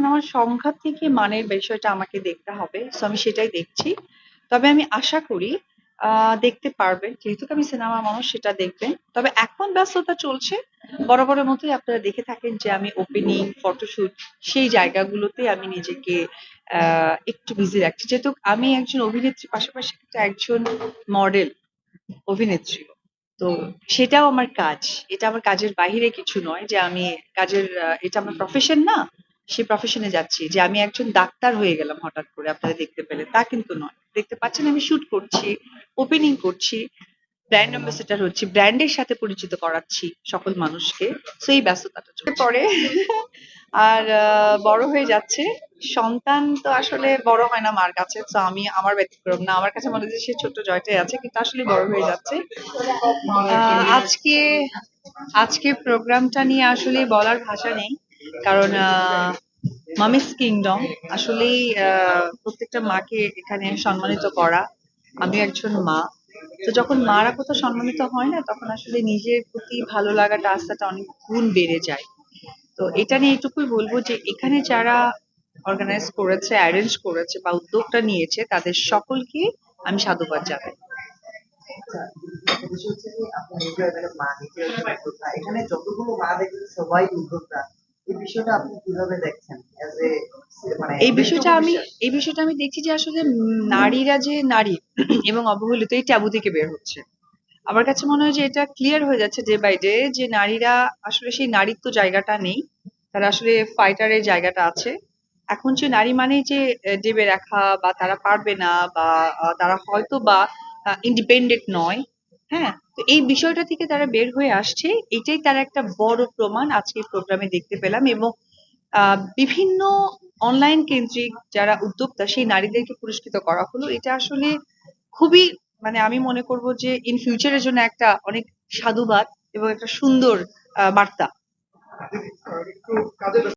সিনেমার সংখ্যা থেকে মানের বিষয়টা আমাকে দেখতে হবে সো আমি সেটাই দেখছি। তবে আমি আশা করি দেখতে পারবেন। যেহেতু আমি সিনেমা মানুষ, সেটা দেখবেন। তবে এখন ব্যস্ততা চলছে। বরাবরের মতোই আপনারা দেখে থাকেন যে আমি ওপেনিং ফটোশুট সেই জায়গাগুলোতে আমি নিজেকে একটু বিজি রাখছি। যেহেতু আমি একজন অভিনেত্রী, পাশাপাশি একজন মডেল অভিনেত্রী। তো সেটাও আমার কাজ। এটা আমার কাজের বাইরে কিছু নয় যে আমি কাজের এটা আমার প্রফেশন না। সেই প্রফেশনে যাচ্ছি, যে আমি একজন ডাক্তার হয়ে গেলাম হঠাৎ করে, আপনারা দেখতে পেলে। তা কিন্তু নয়। দেখতে পাচ্ছেন, আমি শুট করছি ওপেনিং করছি ব্র্যান্ড অ্যাম্বাসেডার হচ্ছি ব্র্যান্ডের সাথে পরিচিত করাচ্ছি সকল মানুষকে। তো এই ব্যস্ততাটা চলছে। পরে আর বড় হয়ে যাচ্ছে। সন্তান তো আসলে বড় হয় না মার কাছে। তো আমি আমার ব্যতিক্রম না। আমার কাছে মনে হচ্ছে সে ছোট্ট জয়টাই আছে, কিন্তু আসলে বড় হয়ে যাচ্ছে। আজকে আজকে প্রোগ্রামটা নিয়ে আসলে বলার ভাষা নেই। কারণ মামিস কিংডম আসলেই প্রত্যেকটা মাকে এখানে সম্মানিত করা। আমি একজন মা। তো যখন মারা কোথাও সম্মানিত হয় না, তখন আসলে নিজের প্রতি ভালো লাগাটা, আস্থাটা অনেক গুণ বেড়ে যায়। তো এটা নিয়ে এটুকুই বলব যে, এখানে যারা অর্গানাইজ করেছে অ্যারেঞ্জ করেছে বা উদ্যোগটা নিয়েছে, তাদের সকলকে আমি সাধুবাদ জানাই। নিজে এখানে যতগুলো মা দেখবেন সবাই উদ্যোক্তা। এই বিষয়টা আপনি কীভাবে দেখছেন? অ্যাজ এ মানে এই বিষয়টা আমি এই বিষয়টা আমি দেখছি যে আসলে নারীরা যে নারী এবং অবহেলিত এই ট্যাবু থেকে বের হচ্ছে। আমার কাছে মনে হয় যে এটা ক্লিয়ার হয়ে যাচ্ছে ডে বাই ডে যে নারীরা আসলে সেই নারীত্ব জায়গাটা নেই। তারা আসলে ফাইটারের জায়গাটা আছে। এখন যে নারী মানে যে দেবে রাখা বা তারা পারবে না বা তারা হয়তো বা ইন্ডিপেন্ডেন্ট নয়। হ্যাঁ তো এই বিষয়টা থেকে তারা বের হয়ে আসছে। এটাই তার একটা বড় প্রমাণ আজকের প্রোগ্রামে দেখতে পেলাম এবং বিভিন্ন অনলাইন কেন্দ্রিক যারা উদ্যোক্তা সেই নারীদেরকে পুরস্কৃত করা হলো। এটা আসলে খুবই মানে আমি মনে করব যে ইন ফিউচারের জন্য একটা অনেক সাধুবাদ এবং একটা সুন্দর বার্তা।